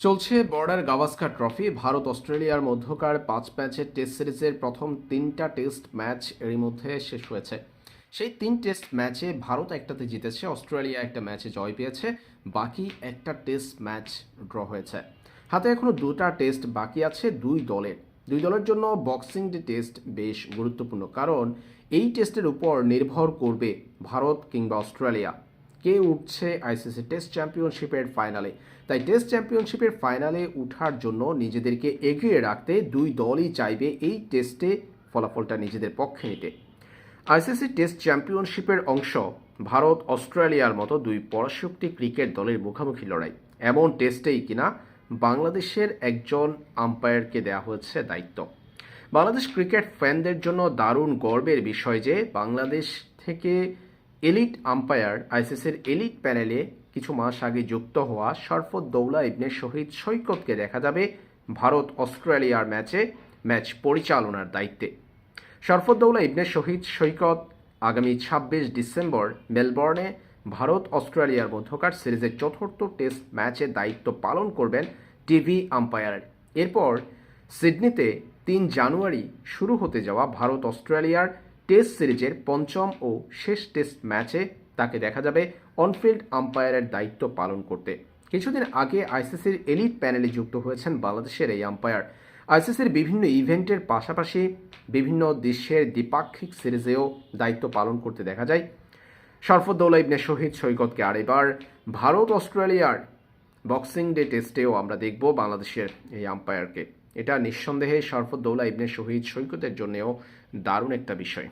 চলছে border Gavaskar trophy. Bharat, অস্ট্রেলিয়ার মধ্যকার পাঁচ ম্যাচের টেস্ট সিরিজের প্রথম তিনটা টেস্ট ম্যাচ এরই মধ্যে শেষ হয়েছে। সেই তিন টেস্ট ম্যাচে ভারত একটাতে জিতেছে, অস্ট্রেলিয়া একটা ম্যাচে জয় পেয়েছে, বাকি একটা টেস্ট ম্যাচ ড্র হয়েছে। হাতে এখনও দুটা টেস্ট বাকি আছে দুই দলের। দুই দলের জন্য বক্সিং ডে টেস্ট বেশ গুরুত্বপূর্ণ, কারণ এই টেস্টের উপর নির্ভর করবে ভারত কিংবা অস্ট্রেলিয়া। কে উঠছে আইসিসি টেস্ট চ্যাম্পিয়নশিপের ফাইনালে তাই টেস্ট চ্যাম্পিয়নশিপের ফাইনালে ওঠার জন্য নিজেদেরকে এগিয়ে রাখতে দুই দলই চাইবে এই টেস্টে ফলাফলটা নিজেদের পক্ষে নিতে। আইসিসি টেস্ট চ্যাম্পিয়নশিপের অংশ ভারত অস্ট্রেলিয়ার মতো দুই পরাশক্তি ক্রিকেট দলের মুখোমুখি লড়াই। এমন টেস্টেই কিনা? বাংলাদেশের একজন আম্পায়ারকে দেওয়া হয়েছে দায়িত্ব। বাংলাদেশ ক্রিকেট ফ্যানদের জন্য দারুণ গর্বের বিষয় যে বাংলাদেশ থেকে এলিট আম্পায়ার আইসিসির এলিট প্যানেলে কিছু মাস আগে যুক্ত হওয়া শরফুদ্দৌলা ইবনে শহীদ সৈকতকে দেখা যাবে ভারত অস্ট্রেলিয়ার ম্যাচে ম্যাচ পরিচালনার দায়িত্বে। শরফুদ্দৌলা ইবনে শহীদ সৈকত আগামী ছাব্বিশ ডিসেম্বর মেলবোর্নে ভারত অস্ট্রেলিয়ার মধ্যকার সিরিজের চতুর্থ টেস্ট ম্যাচে দায়িত্ব পালন করবেন টিভি আম্পায়ার। এরপর সিডনিতে তিন জানুয়ারি শুরু হতে যাওয়া ভারত অস্ট্রেলিয়ার টেস্ট সিরিজের পঞ্চম ও শেষ টেস্ট ম্যাচে তাকে দেখা যাবে অনফিল্ড আম্পায়ারের দায়িত্ব পালন করতে। কিছুদিন আগে আইসিসির এলিট প্যানেলে যুক্ত হয়েছেন বাংলাদেশের এই আম্পায়ার। আইসিসির বিভিন্ন ইভেন্টের পাশাপাশি বিভিন্ন দেশের দ্বিপাক্ষিক সিরিজেও দায়িত্ব পালন করতে দেখা যায়। শরফুদ্দৌলা ইবনে শহীদ সৈকতকে আর এবার ভারত অস্ট্রেলিয়ার বক্সিং ডে টেস্টেও আমরা দেখব বাংলাদেশের এই আম্পায়ারকে। এটা নিঃসন্দেহে সরফদ্দৌলা ইবনে শহীদ সৈকতের জন্যও দারুণ একটা বিষয়।